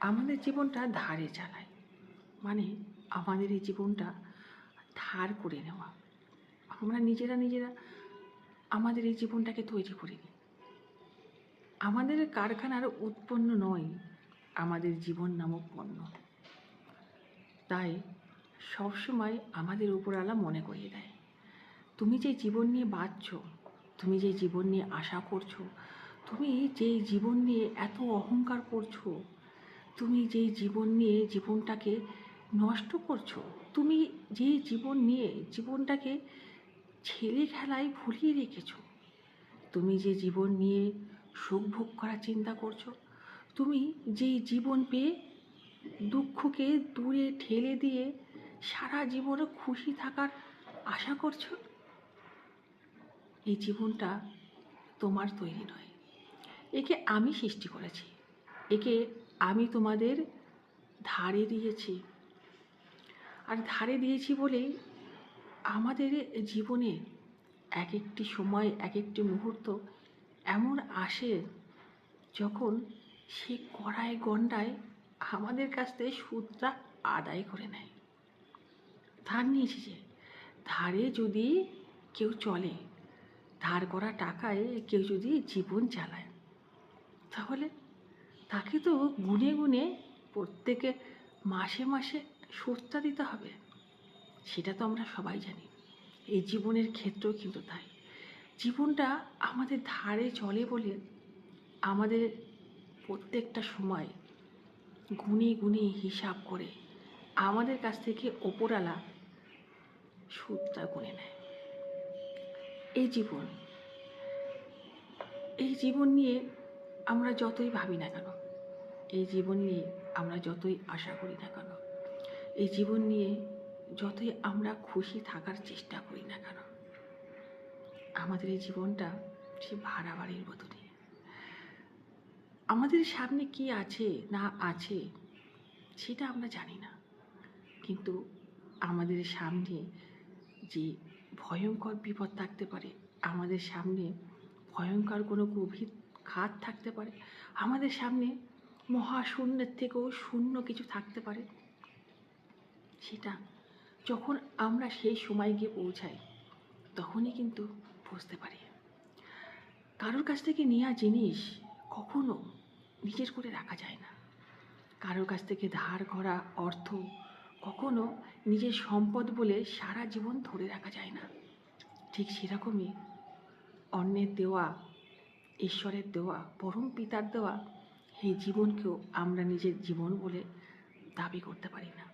আমাদের জীবনটা ধারে চালায়। মানে আমাদের এই জীবনটা ধার করে নেওয়া। আমরা নিজেরা নিজেরা আমাদের এই জীবনটাকে তৈরি করিনি আমাদের কারখানার উৎপন্ন নয় আমাদের জীবন নামক পণ্য। তাই সবসময় আমাদের উপরওয়ালা মনে করিয়ে দেয়। তুমি যে জীবন নিয়ে বাঁচছ, তুমি যে জীবন নিয়ে আশা করছ তুমি যে জীবন নিয়ে এত অহংকার করছ, তুমি যে জীবন নিয়ে জীবনটাকে নষ্ট করছ, তুমি যে জীবন নিয়ে জীবনটাকে ছেলে খেলায় ভুলিয়ে রেখেছো, তুমি যে জীবন নিয়ে সুখ ভোগ করার চিন্তা করছ, তুমি যেই জীবন পেয়ে দুঃখকে দূরে ঠেলে দিয়ে সারা জীবনে খুশি থাকার আশা করছ, এই জীবনটা তোমার তৈরি নয়। একে আমি সৃষ্টি করেছি। একে আমি তোমাদের ধারে দিয়েছি। আর ধারে দিয়েছি বলেই আমাদের জীবনে এক একটি সময় এক একটি মুহূর্ত এমন আসে যখন সে কড়াই গন্ডায় আমাদের কাছ থেকে সুদটা আদায় করে নেয়। ধার নিয়েছি যে, ধারে যদি কেউ চলে, ধার করা টাকায় কেউ যদি জীবন চালায়। তাহলে? তাকে তো গুনে গুনে প্রত্যেকে মাসে মাসে সুদটা দিতে হবে। সেটা তো আমরা সবাই জানি। এই জীবনের ক্ষেত্রেও কিন্তু তাই। জীবনটা আমাদের ধারে চলে বলে আমাদের প্রত্যেকটা সময় গুনে গুনে হিসাব করে আমাদের কাছ থেকে ওপরালা সুদটা গুনে নেয়। এই জীবন এই জীবন নিয়ে আমরা যতই ভাবি না কেন, এই জীবন নিয়ে আমরা যতই আশা করি না কেন, এই জীবন নিয়ে যতই আমরা খুশি থাকার চেষ্টা করি না কেন, আমাদের এই জীবনটা সে ভাড়া বাড়ির মতো নিয়ে আমাদের সামনে কি আছে, না আছে, সেটা আমরা জানি না। কিন্তু আমাদের সামনে যে ভয়ঙ্কর বিপদ থাকতে পারে, আমাদের সামনে ভয়ঙ্কর কোনো গভীর খাত থাকতে পারে। আমাদের সামনে মহাশূন্যের থেকেও শূন্য কিছু থাকতে পারে। সেটা যখন আমরা সেই সময় গিয়ে পৌঁছাই, তখনই কিন্তু বুঝতে পারি। কারোর কাছ থেকে নেওয়া জিনিস কখনো নিজের করে রাখা যায় না। কারোর কাছ থেকে ধার করা অর্থ কখনো নিজের সম্পদ বলে সারা জীবন ধরে রাখা যায় না। ঠিক সেরকমই অন্যের দেওয়া ঈশ্বরের দেওয়া, পরম পিতার দেওয়া এই জীবনকেও আমরা নিজের জীবন বলে দাবি করতে পারি না।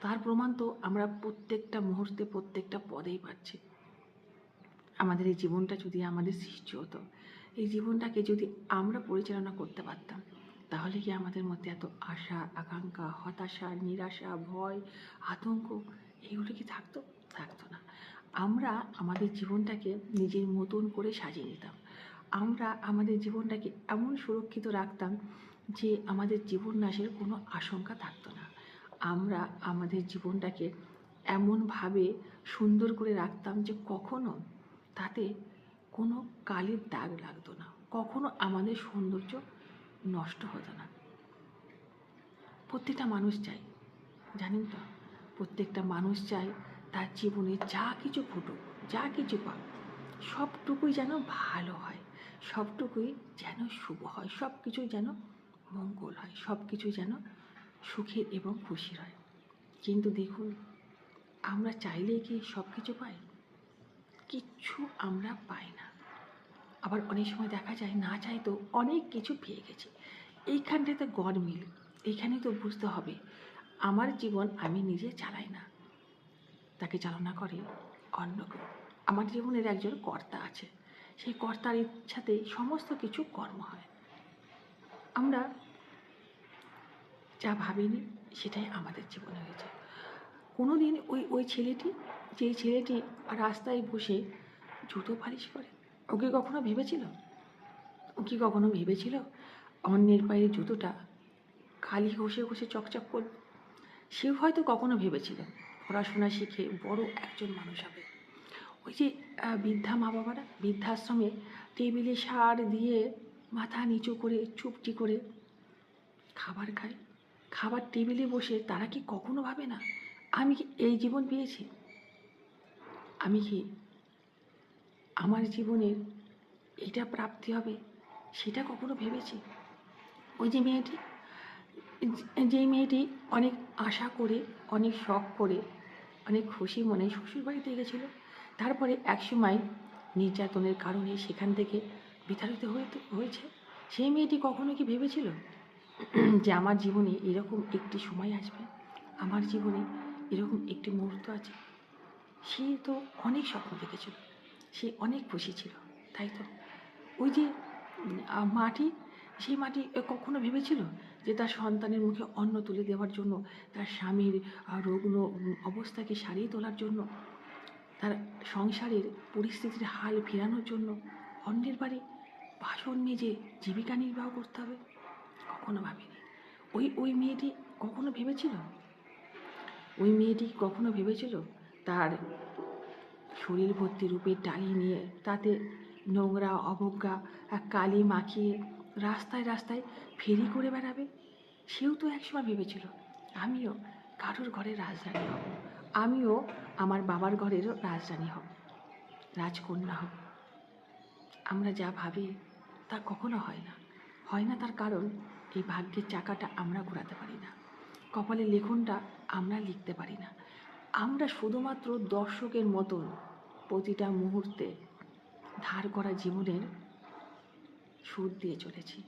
তার প্রমাণ তো আমরা প্রত্যেকটা মুহূর্তে, প্রত্যেকটা পদেই পাচ্ছি। আমাদের এই জীবনটা যদি আমাদের সৃষ্টি হতো, এই জীবনটাকে যদি আমরা পরিচালনা করতে পারতাম, তাহলে কি আমাদের মধ্যে এত আশা, আকাঙ্ক্ষা, হতাশা, নিরাশা, ভয়, আতঙ্ক এগুলো কি থাকতো? থাকতো না। আমরা আমাদের জীবনটাকে নিজের মতন করে সাজিয়ে নিতাম। আমরা আমাদের জীবনটাকে এমন সুরক্ষিত রাখতাম যে আমাদের জীবন নাশের কোনো আশঙ্কা থাকতো না। আমরা আমাদের জীবনটাকে এমনভাবে সুন্দর করে রাখতাম যে কখনো তাতে কোনো কালির দাগ লাগতো না, কখনো আমাদের সৌন্দর্য নষ্ট হতো না। প্রত্যেকটা মানুষ চাই জানেন তো? প্রত্যেকটা মানুষ চায় তার জীবনে যা কিছু ঘটুক, যা কিছু পাক, সবটুকুই যেন ভালো হয়। সবটুকুই যেন শুভ হয় সব কিছুই যেন মঙ্গল হয় সব কিছু যেন সুখের এবং খুশির হয়। কিন্তু দেখুন, আমরা চাইলেই কি সব কিছু পাই? কিচ্ছু আমরা পাই না। আবার অনেক সময় দেখা যায়, না চাই তো অনেক কিছু পেয়ে গেছি। এইখানটাতে গড় মিল এইখানে তো বুঝতে হবে, আমার জীবন আমি নিজে চালাই না। তাকে চালনা করে অন্য কেউ আমার জীবনের একজন কর্তা আছে। সেই কর্তার ইচ্ছাতেই সমস্ত কিছু কর্ম হয়। আমরা যা ভাবিনি সেটাই আমাদের জীবনে হয়েছে। কোনো দিন ওই ওই ছেলেটি, যেই ছেলেটি রাস্তায় বসে জুতো পালিশ করে ওকে কখনো ভেবেছিল? ও কি কখনো ভেবেছিল অন্যের পায়ের জুতোটা খালি ঘষে ঘষে চকচক করবে? সেও হয়তো কখনো ভেবেছিল, পড়াশোনা শিখে বড় একজন মানুষ হবে। ওই যে বৃদ্ধা মা বাবারা, বৃদ্ধাশ্রমে টেবিলে সার দিয়ে মাথা নিচু করে চুপটি করে খাবার খায়। খাবার টেবিলে বসে তারা কি কখনো ভাবে না, আমি কি এই জীবন পেয়েছি? আমি কি আমার জীবনের এটা প্রাপ্তি হবে সেটা কখনো ভেবেছি? ওই যে মেয়েটি যে- যে মেয়েটি অনেক আশা করে, অনেক শখ করে, অনেক খুশি মনে শ্বশুরবাড়িতে গেছিল। তারপরে একসময় নির্যাতনের কারণে সেখান থেকে বিতাড়িত হয়ে হয়েছে। সেই মেয়েটি কখনো কি ভেবেছিল যে আমার জীবনে এরকম একটি সময় আসবে? আমার জীবনে এরকম একটি মুহূর্ত আছে? সে তো অনেক স্বপ্ন দেখেছিল। সে অনেক খুশি ছিল, তাই তো? ওই যে মাটি, সেই মাটি কখনো ভেবেছিল যে তার সন্তানের মুখে অন্ন তুলে দেওয়ার জন্য, তার স্বামীর রুগ্ন অবস্থাকে সারিয়ে তোলার জন্য? তার সংসারের পরিস্থিতির হাল ফেরানোর জন্য অন্যের বাড়ি বাসন মেজে জীবিকা নির্বাহ করতে হবে। কখনো ভাবেনি। ওই ওই মেয়েটি কখনো ভেবেছিল? ওই মেয়েটি কখনো ভেবেছিল তার শরীর ভর্তি রূপের ডালি নিয়ে তাতে নোংরা, অবজ্ঞা কালি মাখিয়ে রাস্তায় রাস্তায় ফেরি করে বেড়াবে? সেও তো একসময় ভেবেছিল, আমিও কারোর ঘরে রাজরানী হব। আমিও আমার বাবার ঘরেরও রাজরানী হব, রাজকন্যা হব। আমরা যা ভাবি, তা কখনো হয় না। হয় না তার কারণ, এই ভাগ্যের চাকাটা আমরা ঘোরাতে পারি না। কপালের লেখনটা আমরা লিখতে পারি না। আমরা শুধুমাত্র দর্শকের মতন প্রতিটা মুহূর্তে ধার করা জীবনের সুর দিয়ে চলেছি।